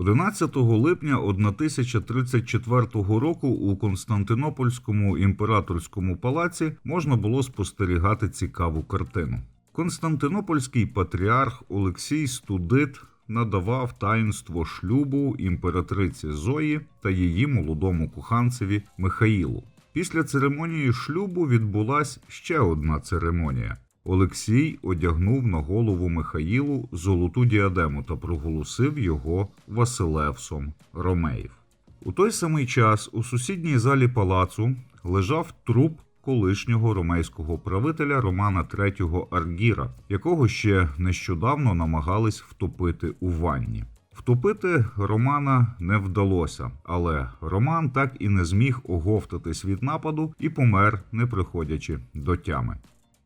11 липня 1034 року у Константинопольському імператорському палаці можна було спостерігати цікаву картину. Константинопольський патріарх Олексій Студит надавав таїнство шлюбу імператриці Зої та її молодому коханцеві Михаїлу. Після церемонії шлюбу відбулась ще одна церемонія. Олексій одягнув на голову Михаїлу золоту діадему та проголосив його Василевсом Ромеїв. У той самий час у сусідній залі палацу лежав труп колишнього ромейського правителя Романа III Аргіра, якого ще нещодавно намагались втопити у ванні. Втопити Романа не вдалося, але Роман так і не зміг оговтатись від нападу і помер, не приходячи до тями.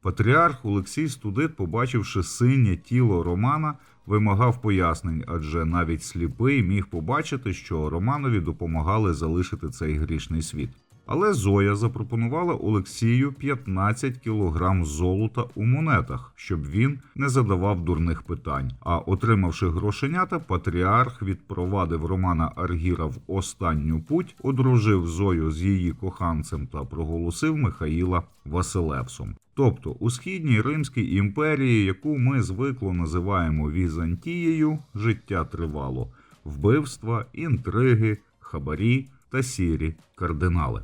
Патріарх Олексій Студит, побачивши синє тіло Романа, вимагав пояснень, адже навіть сліпий міг побачити, що Романові допомагали залишити цей грішний світ. Але Зоя запропонувала Олексію 15 кілограм золота у монетах, щоб він не задавав дурних питань. А отримавши грошенята, патріарх відпровадив Романа Аргіра в останню путь, одружив Зою з її коханцем та проголосив Михаїла Василевсом. Тобто у східній Римській імперії, яку ми звикло називаємо Візантією, життя тривало вбивства, інтриги, хабарі та сірі кардинали.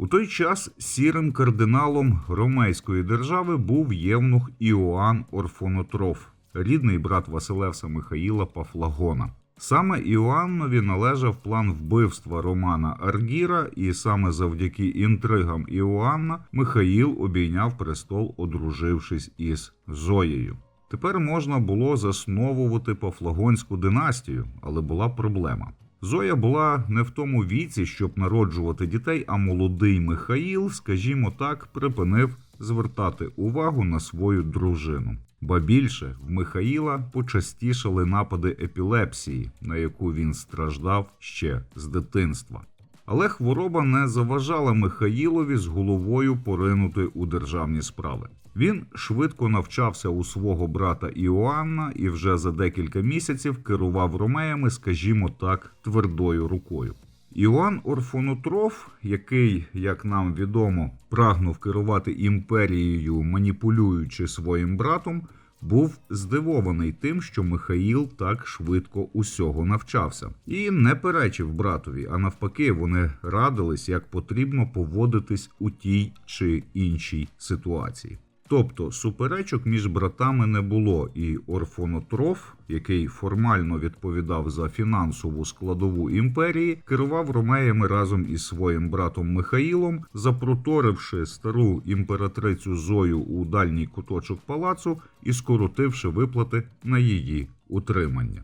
У той час сірим кардиналом ромейської держави був євнух Іоанн Орфонотроф, рідний брат Василевса Михаїла Пафлагона. Саме Іоаннові належав план вбивства Романа Аргіра, і саме завдяки інтригам Іоанна Михаїл обійняв престол, одружившись із Зоєю. Тепер можна було засновувати Пафлагонську династію, але була проблема. Зоя була не в тому віці, щоб народжувати дітей, а молодий Михаїл, скажімо так, припинив звертати увагу на свою дружину. Ба більше в Михаїла почастішали напади епілепсії, на яку він страждав ще з дитинства. Але хвороба не заважала Михаїлові з головою поринути у державні справи. Він швидко навчався у свого брата Іоанна і вже за декілька місяців керував ромеями, скажімо так, твердою рукою. Іоанн Орфонотроф, який, як нам відомо, прагнув керувати імперією, маніпулюючи своїм братом, був здивований тим, що Михаїл так швидко усього навчався, і не перечив братові, а навпаки, вони радились, як потрібно поводитись у тій чи іншій ситуації. Тобто суперечок між братами не було, і Орфонотроф, який формально відповідав за фінансову складову імперії, керував ромеями разом із своїм братом Михаїлом, запроторивши стару імператрицю Зою у дальній куточок палацу і скоротивши виплати на її утримання.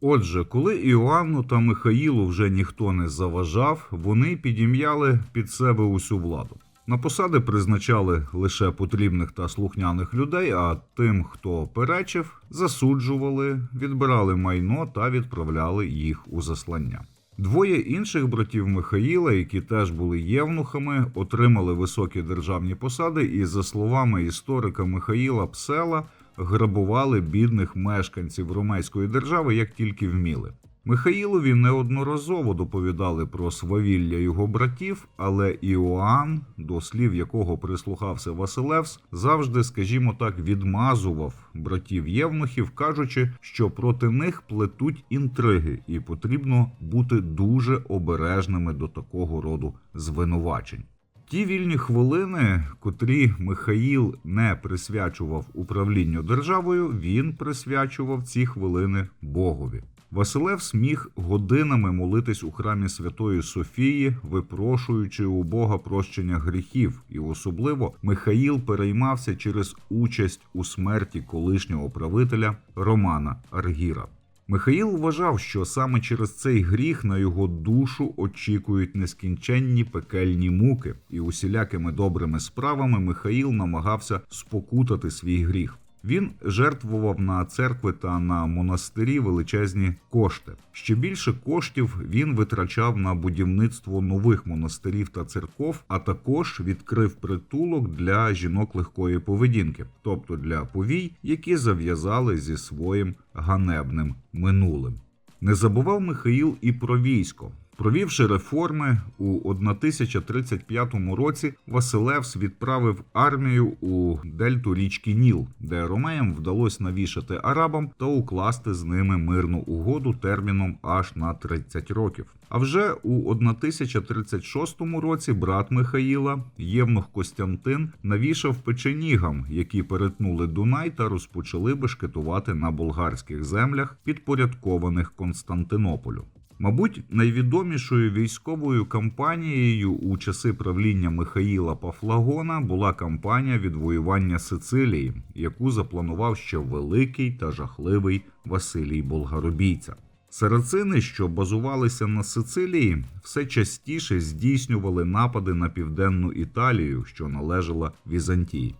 Отже, коли Іоанну та Михаїлу вже ніхто не заважав, вони підім'яли під себе усю владу. На посади призначали лише потрібних та слухняних людей, а тим, хто перечив, засуджували, відбирали майно та відправляли їх у заслання. Двоє інших братів Михаїла, які теж були євнухами, отримали високі державні посади, і, за словами історика Михаїла Псела, грабували бідних мешканців ромейської держави як тільки вміли. Михаїлові неодноразово доповідали про свавілля його братів, але Іоанн, до слів якого прислухався Василевс, завжди, скажімо так, відмазував братів євнухів, кажучи, що проти них плетуть інтриги, і потрібно бути дуже обережними до такого роду звинувачень. Ті вільні хвилини, котрі Михаїл не присвячував управлінню державою, він присвячував ці хвилини Богові. Василевс міг годинами молитись у храмі Святої Софії, випрошуючи у Бога прощення гріхів, і особливо Михаїл переймався через участь у смерті колишнього правителя Романа Аргіра. Михаїл вважав, що саме через цей гріх на його душу очікують нескінченні пекельні муки, і усілякими добрими справами Михаїл намагався спокутати свій гріх. Він жертвував на церкви та на монастирі величезні кошти. Ще більше коштів він витрачав на будівництво нових монастирів та церков, а також відкрив притулок для жінок легкої поведінки, тобто для повій, які зав'язали зі своїм ганебним минулим. Не забував Михаїл і про військо. Провівши реформи у 1035 році, Василевс відправив армію у дельту річки Ніл, де ромеям вдалося навішати арабам та укласти з ними мирну угоду терміном аж на 30 років. А вже у 1036 році брат Михаїла, Євнух Костянтин, навішав печенігам, які перетнули Дунай та розпочали бешкетувати на болгарських землях, підпорядкованих Константинополю. Мабуть, найвідомішою військовою кампанією у часи правління Михаїла Пафлагона була кампанія відвоювання Сицилії, яку запланував ще великий та жахливий Василій Болгаробійця. Сарацини, що базувалися на Сицилії, все частіше здійснювали напади на південну Італію, що належала Візантії.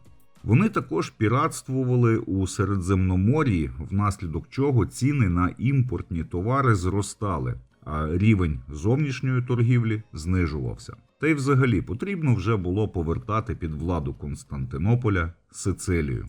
Вони також піратствували у Середземномор'ї, внаслідок чого ціни на імпортні товари зростали, рівень зовнішньої торгівлі знижувався. Та й взагалі потрібно вже було повертати під владу Константинополя Сицилію.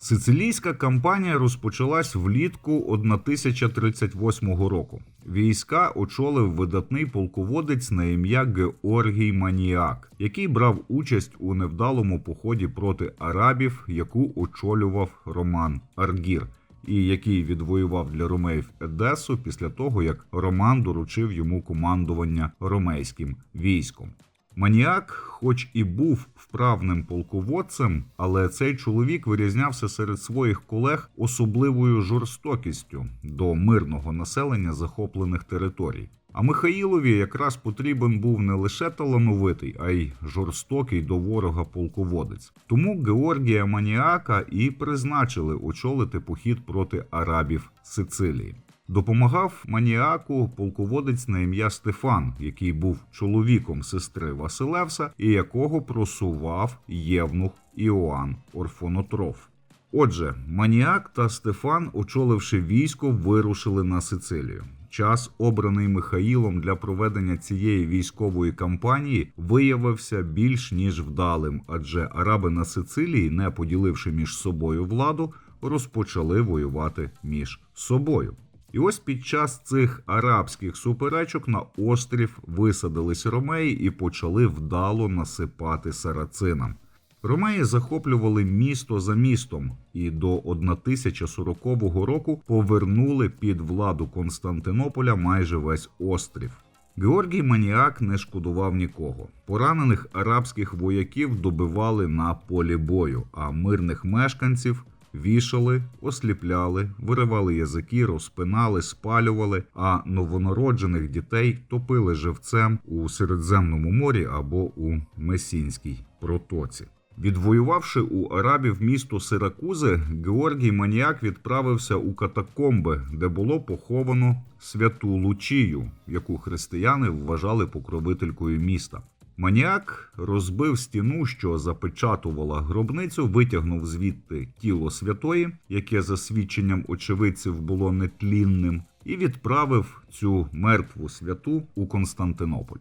Сицилійська кампанія розпочалась влітку 1038 року. Війська очолив видатний полководець на ім'я Георгій Маніак, який брав участь у невдалому поході проти арабів, яку очолював Роман Аргір, і який відвоював для ромеїв Едесу після того, як Роман доручив йому командування ромейським військом. Маніак, хоч і був вправним полководцем, але цей чоловік вирізнявся серед своїх колег особливою жорстокістю до мирного населення захоплених територій. А Михаїлові якраз потрібен був не лише талановитий, а й жорстокий до ворога полководець. Тому Георгія Маніака і призначили очолити похід проти арабів Сицилії. Допомагав маніаку полководець на ім'я Стефан, який був чоловіком сестри Василевса і якого просував євнух Іоанн Орфонотроф. Отже, маніак та Стефан, очоливши військо, вирушили на Сицилію. Час, обраний Михаїлом для проведення цієї військової кампанії, виявився більш ніж вдалим, адже араби на Сицилії, не поділивши між собою владу, розпочали воювати між собою. І ось під час цих арабських суперечок на острів висадились ромеї і почали вдало насипати сарацинам. Ромеї захоплювали місто за містом і до 1040 року повернули під владу Константинополя майже весь острів. Георгій Маніак не шкодував нікого. Поранених арабських вояків добивали на полі бою, а мирних мешканців вішали, осліпляли, виривали язики, розпинали, спалювали, а новонароджених дітей топили живцем у Середземному морі або у Месінській протоці. Відвоювавши у арабів місто Сиракузи, Георгій Маніак відправився у катакомби, де було поховано святу Лучію, яку християни вважали покровителькою міста. Маніак розбив стіну, що запечатувала гробницю, витягнув звідти тіло святої, яке за свідченням очевидців було нетлінним, і відправив цю мертву святу у Константинополь.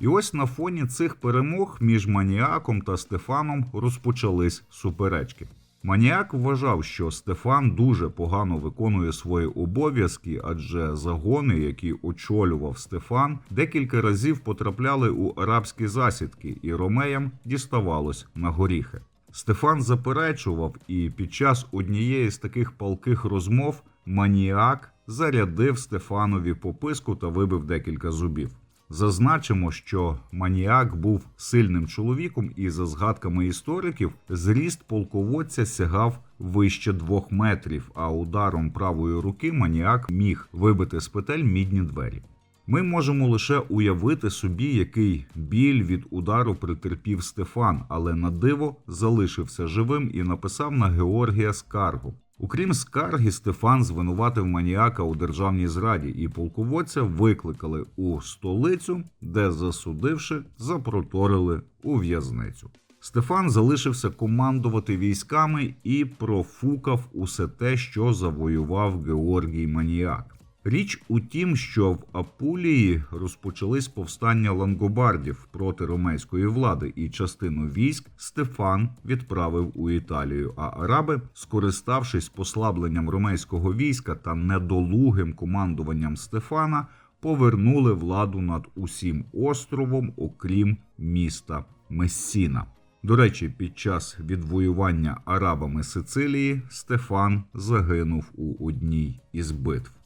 І ось на фоні цих перемог між Маніаком та Стефаном розпочались суперечки. Маніак вважав, що Стефан дуже погано виконує свої обов'язки, адже загони, які очолював Стефан, декілька разів потрапляли у арабські засідки, і ромеям діставалось на горіхи. Стефан заперечував, і під час однієї з таких палких розмов Маніак зарядив Стефанові пописку та вибив декілька зубів. Зазначимо, що маніак був сильним чоловіком, і за згадками істориків, зріст полководця сягав вище двох метрів. А ударом правої руки маніак міг вибити з петель мідні двері. Ми можемо лише уявити собі, який біль від удару притерпів Стефан, але на диво залишився живим і написав на Георгія скаргу. Окрім скарги, Стефан звинуватив маніака у державній зраді, і полководця викликали у столицю, де, засудивши, запроторили у в'язницю. Стефан залишився командувати військами і профукав усе те, що завоював Георгій Маніак. Річ у тім, що в Апулії розпочались повстання лангобардів проти ромейської влади, і частину військ Стефан відправив у Італію. А араби, скориставшись послабленням ромейського війська та недолугим командуванням Стефана, повернули владу над усім островом, окрім міста Мессіна. До речі, під час відвоювання арабами Сицилії Стефан загинув у одній із битв.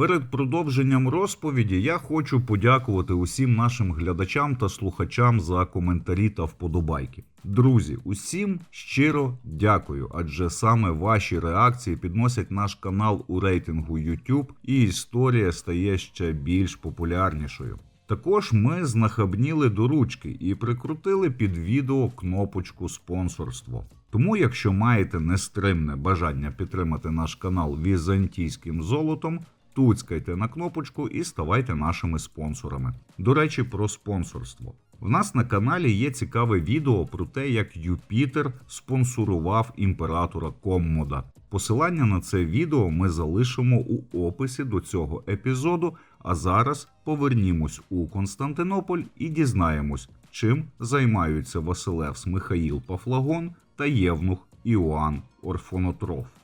Перед продовженням розповіді я хочу подякувати усім нашим глядачам та слухачам за коментарі та вподобайки. Друзі, усім щиро дякую, адже саме ваші реакції підносять наш канал у рейтингу YouTube, і історія стає ще більш популярнішою. Також ми знахабніли до ручки і прикрутили під відео кнопочку спонсорство. Тому, якщо маєте нестримне бажання підтримати наш канал візантійським золотом, туцькайте на кнопочку і ставайте нашими спонсорами. До речі, про спонсорство. В нас на каналі є цікаве відео про те, як Юпітер спонсорував імператора Коммода. Посилання на це відео ми залишимо у описі до цього епізоду. А зараз повернімось у Константинополь і дізнаємось, чим займаються Василевс Михаїл Пафлагон та Євнух Іоанн Орфонотроф.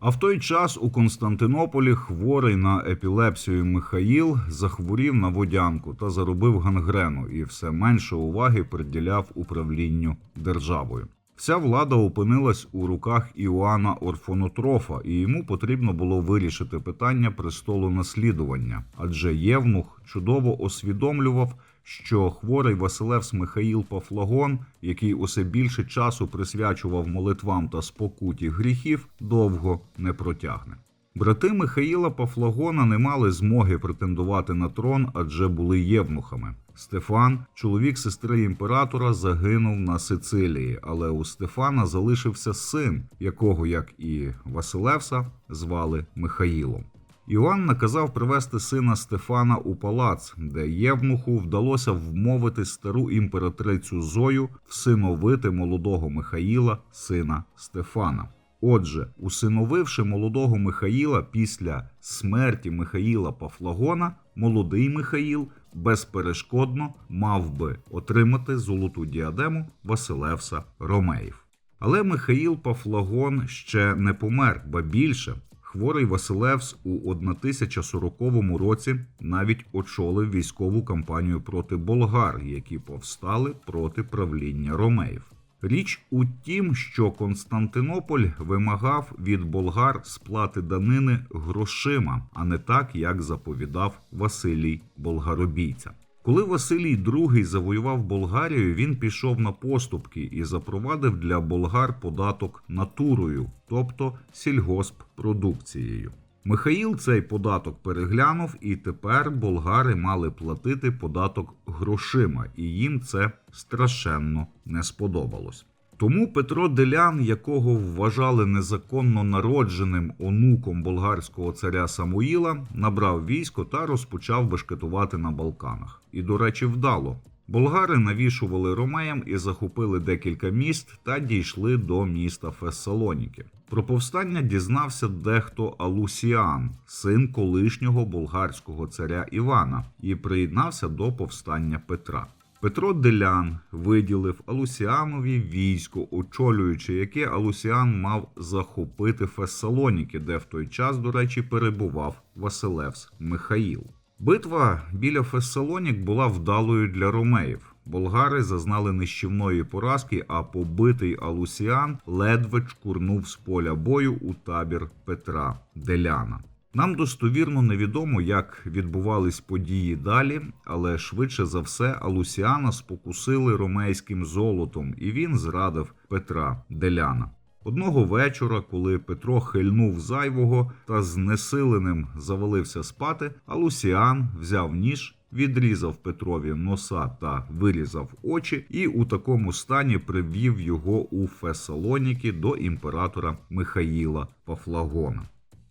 А в той час у Константинополі хворий на епілепсію Михаїл захворів на водянку та заробив гангрену і все менше уваги приділяв управлінню державою. Вся влада опинилась у руках Іоанна Орфонотрофа, і йому потрібно було вирішити питання престолу наслідування, адже Євнух чудово усвідомлював, що хворий Василевс Михаїл Пафлагон, який усе більше часу присвячував молитвам та спокуті гріхів, довго не протягне. Брати Михаїла Пафлагона не мали змоги претендувати на трон, адже були євнухами. Стефан, чоловік сестри імператора, загинув на Сицилії, але у Стефана залишився син, якого, як і Василевса, звали Михаїлом. Іоанн наказав привести сина Стефана у палац, де Євнуху вдалося вмовити стару імператрицю Зою всиновити молодого Михаїла, сина Стефана. Отже, усиновивши молодого Михаїла після смерті Михаїла Пафлагона, молодий Михаїл безперешкодно мав би отримати золоту діадему Василевса Ромеїв. Але Михаїл Пафлагон ще не помер, ба більше. Хворий Василевс у 1040 році навіть очолив військову кампанію проти болгар, які повстали проти правління ромеїв. Річ у тім, що Константинополь вимагав від болгар сплати данини грошима, а не так, як заповідав Василій Болгаробійця. Коли Василій II завоював Болгарію, він пішов на поступки і запровадив для болгар податок натурою, тобто сільгосппродукцією. Михаїл цей податок переглянув, і тепер болгари мали платити податок грошима, і їм це страшенно не сподобалось. Тому Петро Делян, якого вважали незаконно народженим онуком болгарського царя Самуїла, набрав військо та розпочав бешкетувати на Балканах. І, до речі, вдало. Болгари навішували ромеям і захопили декілька міст та дійшли до міста Фессалоніки. Про повстання дізнався дехто Алусіан, син колишнього болгарського царя Івана, і приєднався до повстання Петра. Петро Делян виділив Алусіанові військо, очолюючи яке Алусіан мав захопити Фессалоніки, де в той час, до речі, перебував Василевс Михаїл. Битва біля Фессалонік була вдалою для ромеїв. Болгари зазнали нищівної поразки, а побитий Алусіан ледве чкурнув з поля бою у табір Петра Деляна. Нам достовірно невідомо, як відбувались події далі, але швидше за все Алусіана спокусили ромейським золотом, і він зрадив Петра Деляна. Одного вечора, коли Петро хильнув зайвого та знесиленим завалився спати, Алусіан взяв ніж, відрізав Петрові носа та вирізав очі, і у такому стані привів його у Фесалоніки до імператора Михаїла Пафлагона.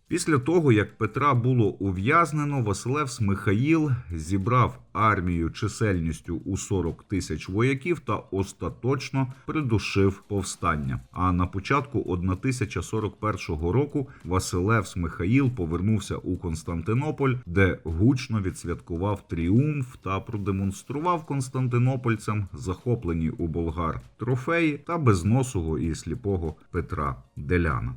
Після того, як Петра було ув'язнено, Василевс Михаїл зібрав армію чисельністю у 40 тисяч вояків та остаточно придушив повстання. А на початку 1041 року Василевс Михаїл повернувся у Константинополь, де гучно відсвяткував тріумф та продемонстрував константинопольцям захоплені у болгар трофеї та безносого і сліпого Петра Деляна.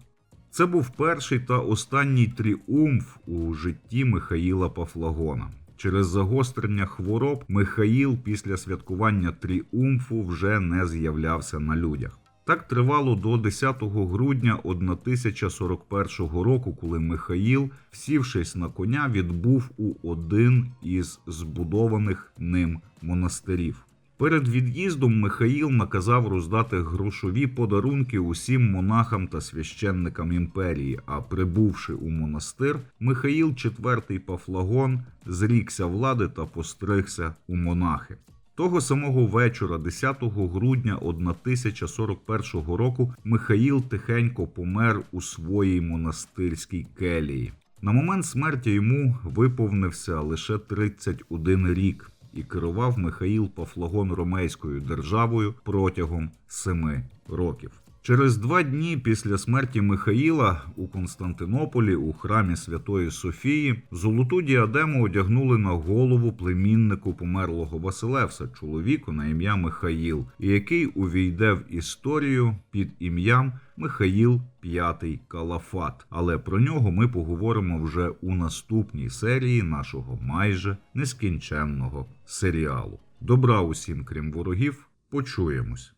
Це був перший та останній тріумф у житті Михаїла Пафлагона. Через загострення хвороб Михаїл після святкування тріумфу вже не з'являвся на людях. Так тривало до 10 грудня 1041 року, коли Михаїл, всівшись на коня, відбув у один із збудованих ним монастирів. Перед від'їздом Михаїл наказав роздати грошові подарунки усім монахам та священникам імперії. А прибувши у монастир, Михаїл IV Пафлагон зрікся влади та постригся у монахи. Того самого вечора, 10 грудня 1041 року, Михаїл тихенько помер у своїй монастирській келії. На момент смерті йому виповнився лише 31 рік і керував Михаїл Пафлагон Ромейською державою протягом семи років. Через два дні після смерті Михаїла у Константинополі у храмі Святої Софії золоту діадему одягнули на голову племіннику померлого Василевса, чоловіку на ім'я Михаїл, який увійде в історію під ім'ям Михаїл П'ятий Калафат. Але про нього ми поговоримо вже у наступній серії нашого майже нескінченного серіалу. Добра усім, крім ворогів, почуємось.